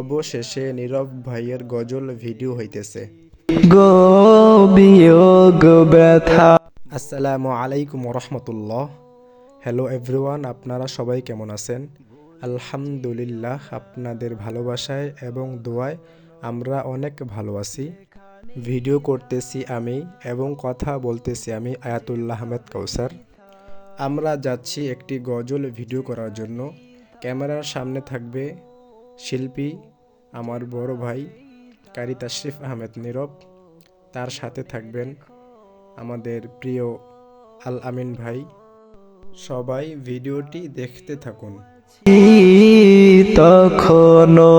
অবশেষে নীরব ভাইয়ের গজল ভিডিও হইতেছে। আসসালামু আলাইকুম রহমতুল্লাহ হ্যালো এভরিওয়ান আপনারা সবাই কেমন আছেন? আলহামদুলিল্লাহ আপনাদের ভালোবাসায় এবং দোয়ায় আমরা অনেক ভালো আছি। ভিডিও করতেছি আমি এবং কথা বলতেছি আমি আয়াতুল্লাহ আহমেদ কৌসার আমরা যাচ্ছি একটি গজল ভিডিও করার জন্য। ক্যামেরার সামনে থাকবে। শিল্পী আমার বড় ভাই কারি তাশরিফ আহমেদ নীরব। তার সাথে থাকবেন আমাদের প্রিয় আল আমিন ভাই। সবাই ভিডিওটি দেখতে থাকুন। তখনো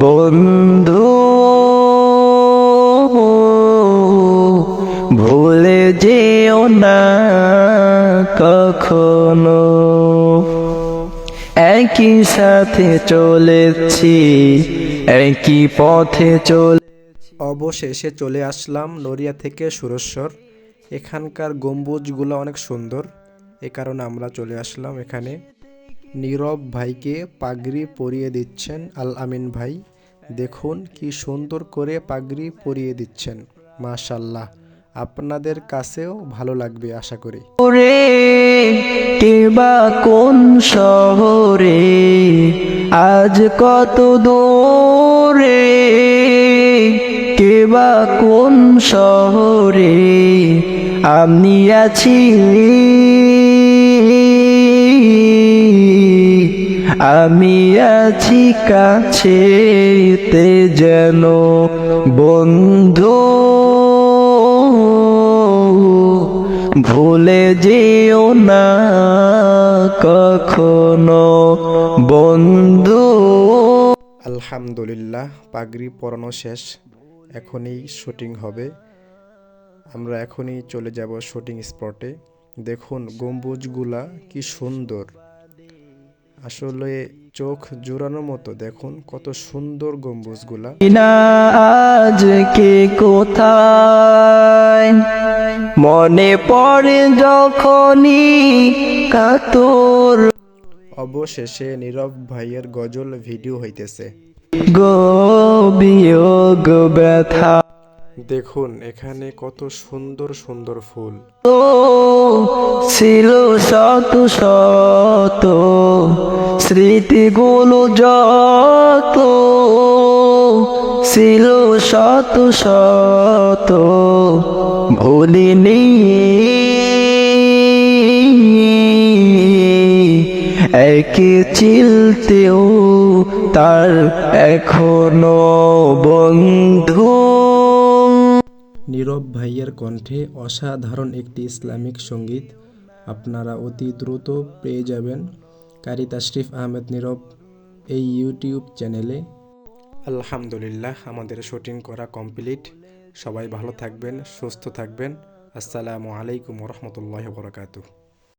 বন্ধু ভুলে যেও না কখনো। একই সাথে চলেছি, একই পথে চলে অবশেষে চলে আসলাম নড়িয়া থেকে সুরেশ্বর। এখানকার গম্বুজগুলো অনেক সুন্দর। এ কারণে আমরা চলে আসলাম এখানে। নীরব ভাইকে পাগড়ি পরিয়ে দিচ্ছেন আল আমিন ভাই। দেখুন কি সুন্দর করে পাগড়ি পরিয়ে দিচ্ছেন। মাশাল্লাহ। আপনাদের কাছেও ভালো লাগবে, আশা করি। রে কিবা কোন শহরে? আজ কত দূরে? কিবা কোন শহরে? আমি আছি। আমি আছি কাছে যেন বন্ধু। ভুলে যেও না কখনো বন্ধু। আলহামদুলিল্লাহ পাগড়ি পরানো শেষ। এখনই শুটিং হবে। আমরা এখনই চলে যাব শুটিং স্পটে। দেখুন গম্বুজগুলা কি সুন্দর। আসলে চোখ জোড়ানোর মতো দেখুন কত সুন্দর গম্বুজগুলা। না আজকে কোথায়? মনে পড়ে যখনই কাতর। অবশেষে নীরব ভাইয়ের গজল ভিডিও হইতেছে। গো বিয়োগ ব্যথা। দেখুন এখানে কত সুন্দর সুন্দর ফুল। ও ছিল শত শত স্মৃতিগুলো যত। ছিল শত শত ভুলিনি। একে চিলতেও তার এখনও বন্ধু। নীরব ভাইয়ের কণ্ঠে অসাধারণ একটি ইসলামিক সংগীত। আপনারা অতি দ্রুত পেয়ে যাবেন। কারি তাশরিফ আহমেদ নীরব, এই ইউটিউব চ্যানেলে আলহামদুলিল্লাহ আমাদের শুটিং করা কমপ্লিট। সবাই ভালো থাকবেন সুস্থ থাকবেন। আসসালামু আলাইকুম রহমতুল্লাহ বরকাতু